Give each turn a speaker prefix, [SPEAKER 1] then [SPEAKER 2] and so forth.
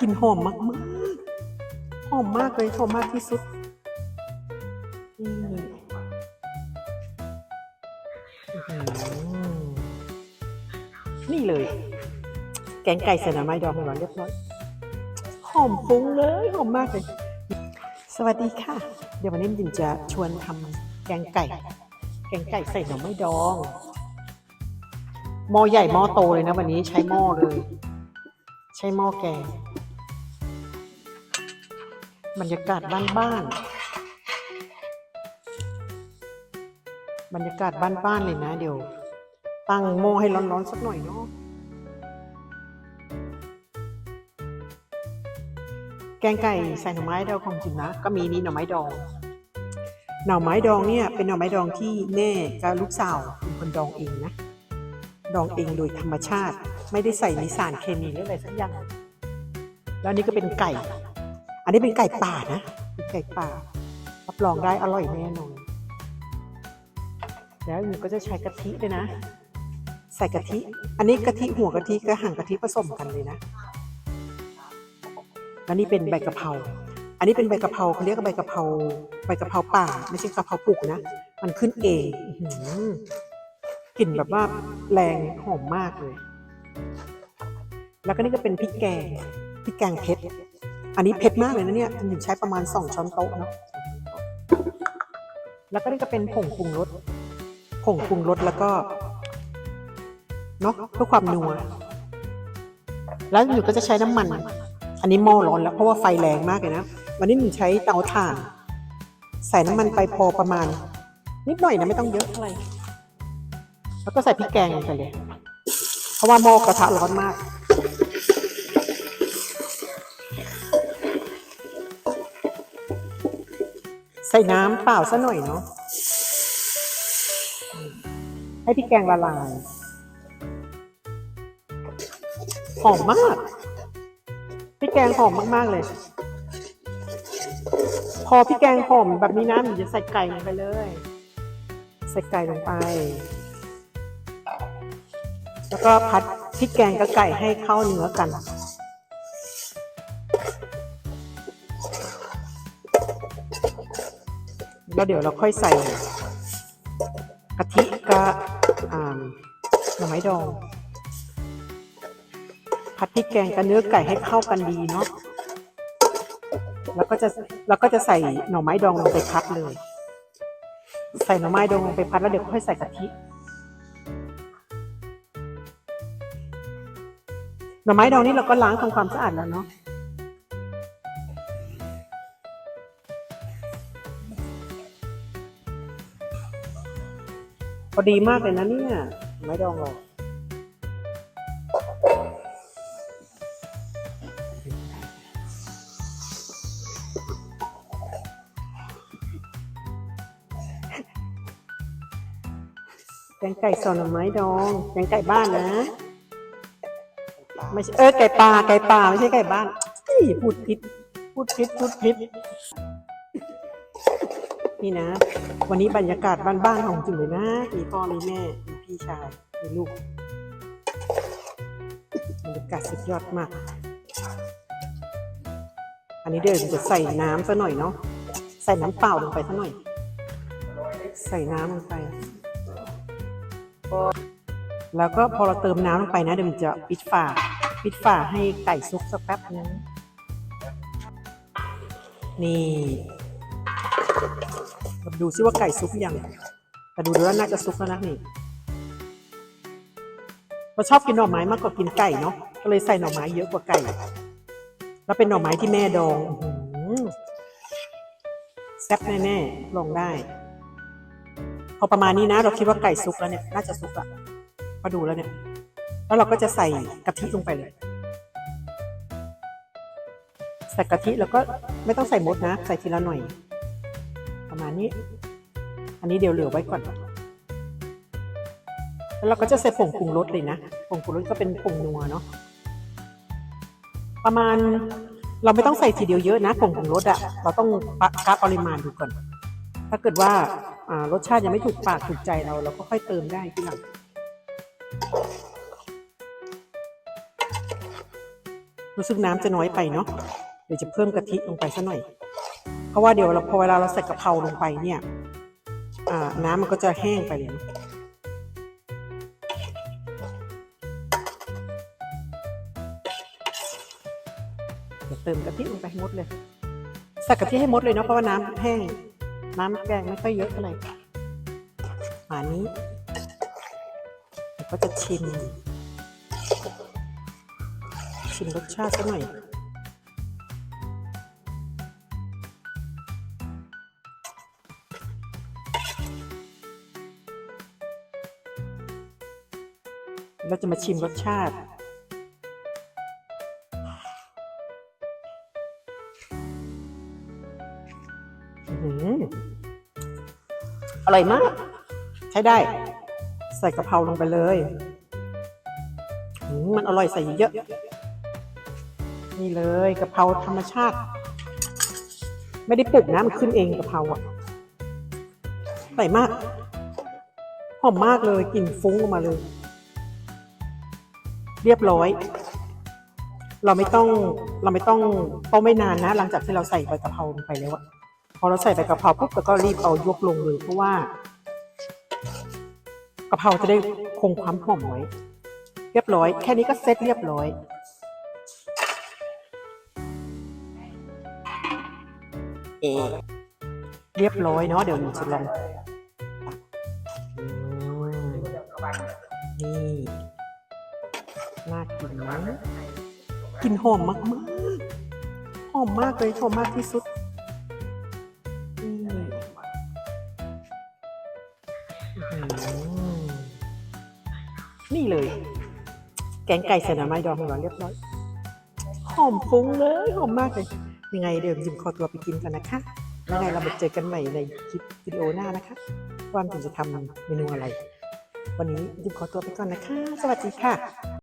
[SPEAKER 1] กลิ่นหอมมากมากหอมมากเลยหอมมากที่สุดนี่เลย แกงไก่ใส่หน่อไม้ดองของเราเรียบร้อยหอมฟุ้งเลยหอมมากเลย สวัสดีค่ะ เดี๋ยววันนี้ดินจะชวนทำแกงไก่ แกงไก่ใส่หน่อไม้ดองหม้อใหญ่หม้อโตเลยนะ วันนี้ใช้หม้อเลย ใช้หม้อแกง บรรยากาศบ้านๆบรรยากาศบ้านๆเลยนะ เดี๋ยว ตั้งหม้อให้ร้อนๆสักหน่อยเนาะแกงไก่ใส่หน่อไม้ดองของจริงนะ ก็มีนี่หน่อไม้ดอง หน่อไม้ดองเนี่ย เป็นหน่อไม้ดองที่แม่กับลูกสาวเป็นคนดองเองนะ ดองเองโดยธรรมชาติ ไม่ได้ใส่มีสารเคมีหรืออะไรสักอย่าง แล้วนี่ก็เป็นไก่ อันนี้เป็นไก่ป่านะเป็นไก่ป่ารับรองได้อร่อยแน่นอนแล้วหนูก็จะใช้กะทิด้วยนะ ใส่กะทิ อันนี้กะทิหัวกะทิกับหางกะทิผสมกันเลยนะอันนี้เป็นใบกะเพราอันนี้เป็นใบกะเพราเขาเรียกว่าใบกะเพราใบกะเพราป่า ไม่ใช่กะเพราปลูกนะ มันขึ้นเองอื้อหือกลิ่นแบบว่าแรงหอมมากเลย แล้วก็นี่ก็เป็นพริกแกงพริกแกงเผ็ด อันนี้เผ็ดมากเลยนะเนี่ยถึงใช้ประมาณสองช้อนโต๊ะเนาะแล้วก็นี่ก็เป็นผงปรุงรสผงปรุงรสแล้วก็เนาะเพื่อความนัว แล้วหนูก็จะใช้น้ำมัน อันนี้หม้อร้อนแล้วเพราะว่าไฟแรงมากเลยนะ วันนี้หนูใช้เตาถ่าน ใส่น้ำมันไปพอประมาณ นิดหน่อยนะไม่ต้องเยอะเท่าไร แล้วก็ใส่พริกแกงลงไปเลย เพราะว่าหม้อกระทะร้อนมาก ใส่น้ำเปล่าซะหน่อยเนาะให้พริกแกงละลาย หอมมากพริกแกงหอมมาก ๆ เลย พอพริกแกงหอมแบบนี้นะหนูจะใส่ไก่ลงไปเลย ใส่ไก่ลงไป แล้วก็พัดพริกแกงกับไก่ให้เข้าเนื้อกัน แล้วเดี๋ยวเราค่อยใส่กะทิกับหน่อไม้ดองผัดพริกแกงกับเนื้อไก่ให้เข้ากันดีเนาะแล้วก็จะแล้วก็จะใส่หน่อไม้ดองลงไปพัดเลย ใส่หน่อไม้ดองลงไปพัดแล้วเดี๋ยวค่อยใส่กะทิหน่อไม้ดองนี่เราก็ล้างทำความสะอาดแล้วเนาะ พอดีมากเลยนะเนี่ย ไม้ดองเราแกงไก่ซอนไม้ดองแกงไก่บ้านนะ ไม่ใช่ เออไก่ป่าไก่ป่าไม่ใช่ไก่บ้านพูดผิด พูดผิด พูดผิด นี่นะ วันนี้บรรยากาศบ้านๆของจริงเลยนะ มีพ่อมีแม่ มีพี่ชาย มีลูก บรรยากาศสุดยอดมาก อันนี้เดี๋ยวจะใส่น้ำซะหน่อยเนาะ ใส่น้ำเปล่าลงไปซะหน่อย ใส่น้ำลงไป แล้วก็พอเราเติมน้ำลงไปนะเดี๋ยวจะปิดฝา ปิดฝาให้ไก่ซุกสักแป๊บนึงนี่ ดูซิว่าไก่ซุกยังแต่ดูแล้วน่าจะซุกแล้วนะนี่เราชอบกินหน่อไม้มากกว่ากินไก่เนาะก็เลยใส่หน่อไม้เยอะกว่าไก่ แล้วเป็นหน่อไม้ที่แม่ดองแซ่บแน่ๆลองได้ พอประมาณนี้นะ เราคิดว่าไก่ซุกแล้วเนี่ยน่าจะซุกอะพอดูแล้วเนี่ย แล้วเราก็จะใส่กะทิลงไปเลยใส่กะทิแล้วก็ไม่ต้องใส่มดนะ ใส่ทีละหน่อย ประมาณนี้ อันนี้เดี๋ยวเหลือไว้ก่อน แล้วเราก็จะใส่ผงปรุงรสเลยนะผงปรุงรสก็เป็นผงนัวเนาะประมาณเราไม่ต้องใส่ทีเดียวเยอะนะผงปรุงรสอะเราต้องปะกะปริมาณดูก่อน ถ้าเกิดว่ารสชาติยังไม่ถูกปากถูกใจเรา เราก็ค่อยเติมได้ทีหลังรู้สึกน้ำจะน้อยไปเนาะเดี๋ยวจะเพิ่มกะทิลงไปสักหน่อย เพราะว่าเดี๋ยวเราพอเวลาเราใส่กะเพราลงไปเนี่ยน้ำมันก็จะแห้งไปเลยเดี๋ยวเติมกะทิลงไปให้หมดเลยใส่กะทิให้หมดเลยเนาะเพราะว่าน้ำแห้ง น้ำแกงไม่ค่อยเยอะเท่าไหร่ป่านนี้เดี๋ยวก็จะชิมชิมรสชาติสักหน่อย เราจะมาชิมรสชาติอื้อร่อยมาก ใช้ได้ ใส่กะเพราลงไปเลยอื้อมันอร่อยใส่เยอะ นี่เลยกะเพราธรรมชาติ ไม่ได้ปลูกนะ มันขึ้นเองกะเพราอะใส่มาก หอมมากเลยกลิ่นฟุ้งออกมาเลย เรียบร้อย เราไม่ต้องเราไม่ต้องต้มไม่นานนะ หลังจากที่เราใส่ใบกะเพราลงไปแล้วอะพอเราใส่ใบกะเพราปุ๊บเราก็รีบเอายกลงเลยเพราะว่ากะเพราจะได้คงความหอมไว้ เรียบร้อย แค่นี้ก็เสร็จเรียบร้อยเอเรียบร้อยเนาะเดี๋ยวหนูจะลองนี่ น่ากินนะกลินหอมมากมากๆหอมมากเลยหอมมากที่สุดนี่อื้อหือนี่เลย แกงไก่ใส่หน่อไม้ดองของเราเรียบร้อยหอมฟุ้งเลยหอมมากเลย ยังไงเดี๋ยวยิมขอตัวไปกินกันนะคะยังไงเรามาเจอกันใหม่ในคลิปวิดีโอหน้านะคะว่าผมจะทำเมนูอะไร วันนี้ยิมขอตัวไปก่อนนะคะ สวัสดีค่ะ